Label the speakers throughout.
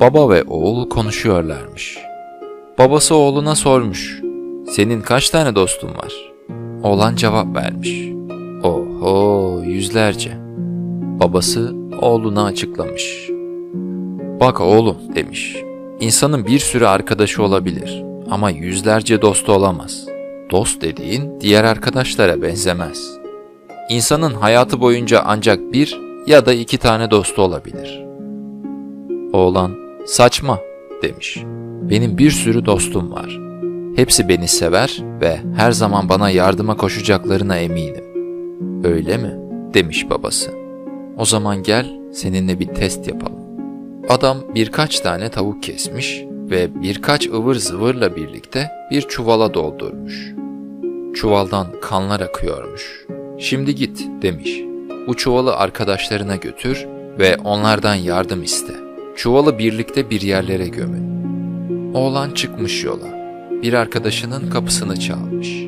Speaker 1: Baba ve oğul konuşuyorlarmış. Babası oğluna sormuş. Senin kaç tane dostun var? Oğlan cevap vermiş. Oho yüzlerce. Babası oğluna açıklamış. Bak oğlum demiş. İnsanın bir sürü arkadaşı olabilir ama yüzlerce dostu olamaz. Dost dediğin diğer arkadaşlara benzemez. İnsanın hayatı boyunca ancak bir ya da iki tane dostu olabilir. Oğlan, saçma demiş. Benim bir sürü dostum var. Hepsi beni sever ve her zaman bana yardıma koşacaklarına eminim. Öyle mi? demiş babası. O zaman gel seninle bir test yapalım. Adam birkaç tane tavuk kesmiş ve birkaç ıvır zıvırla birlikte bir çuvala doldurmuş. Çuvaldan kanlar akıyormuş. Şimdi git demiş. Bu çuvalı arkadaşlarına götür ve onlardan yardım iste. Çuvalı birlikte bir yerlere gömün. Oğlan çıkmış yola. Bir arkadaşının kapısını çalmış.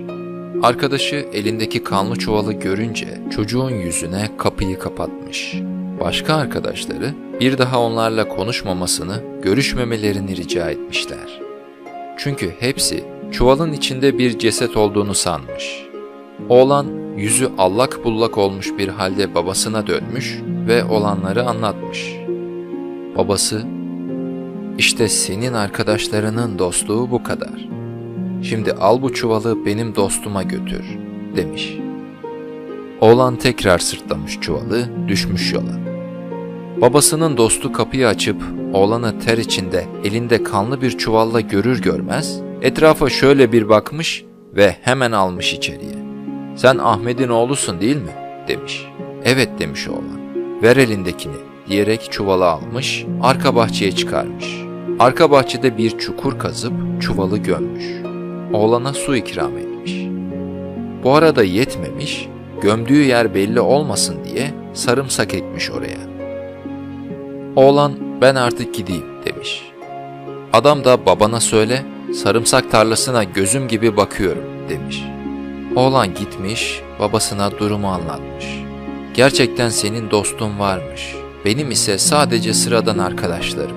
Speaker 1: Arkadaşı elindeki kanlı çuvalı görünce çocuğun yüzüne kapıyı kapatmış. Başka arkadaşları bir daha onlarla konuşmamasını, görüşmemelerini rica etmişler. Çünkü hepsi çuvalın içinde bir ceset olduğunu sanmış. Oğlan yüzü allak bullak olmuş bir halde babasına dönmüş ve olanları anlatmış. Babası, işte senin arkadaşlarının dostluğu bu kadar. Şimdi al bu çuvalı benim dostuma götür, demiş. Oğlan tekrar sırtlamış çuvalı, düşmüş yola. Babasının dostu kapıyı açıp oğlanı ter içinde elinde kanlı bir çuvalla görür görmez etrafa şöyle bir bakmış ve hemen almış içeriye. Sen Ahmet'in oğlusun değil mi? demiş. Evet demiş oğlan. Ver elindekini diyerek çuvalı almış, arka bahçeye çıkarmış. Arka bahçede bir çukur kazıp çuvalı gömmüş. Oğlana su ikram etmiş. Bu arada yetmemiş, gömdüğü yer belli olmasın diye sarımsak ekmiş oraya. Oğlan ben artık gideyim demiş. Adam da babana söyle sarımsak tarlasına gözüm gibi bakıyorum demiş. Oğlan gitmiş babasına durumu anlatmış. Gerçekten senin dostun varmış. Benim ise sadece sıradan arkadaşlarım.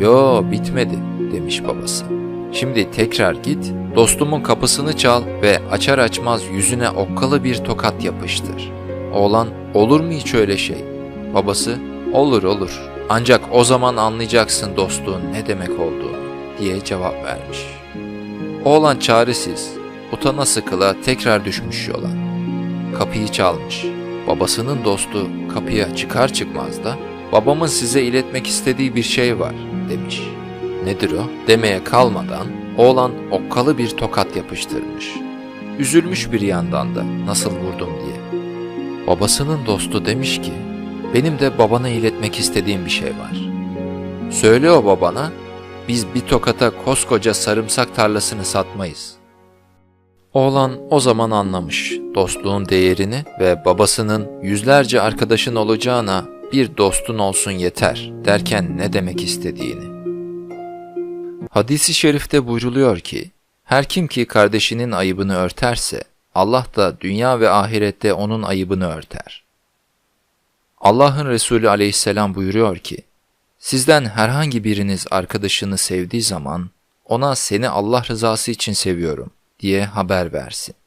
Speaker 1: Yo bitmedi demiş babası. Şimdi tekrar git, dostumun kapısını çal ve açar açmaz yüzüne okkalı bir tokat yapıştır. Oğlan olur mu hiç öyle şey? Babası olur olur ancak o zaman anlayacaksın dostluğun ne demek olduğunu diye cevap vermiş. Oğlan çaresiz, utana sıkıla tekrar düşmüş yola. Kapıyı çalmış. Babasının dostu kapıya çıkar çıkmaz da babamın size iletmek istediği bir şey var demiş. Nedir o? Demeye kalmadan oğlan okkalı bir tokat yapıştırmış. Üzülmüş bir yandan da nasıl vurdum diye. Babasının dostu demiş ki benim de babana iletmek istediğim bir şey var. Söyle o babana biz bir tokata koskoca sarımsak tarlasını satmayız. Oğlan o zaman anlamış dostluğun değerini ve babasının yüzlerce arkadaşın olacağına bir dostun olsun yeter derken ne demek istediğini. Hadisi şerifte buyruluyor ki, her kim ki kardeşinin ayıbını örterse, Allah da dünya ve ahirette onun ayıbını örter. Allah'ın Resulü aleyhisselam buyuruyor ki, sizden herhangi biriniz arkadaşını sevdiği zaman, ona seni Allah rızası için seviyorum diye haber versin.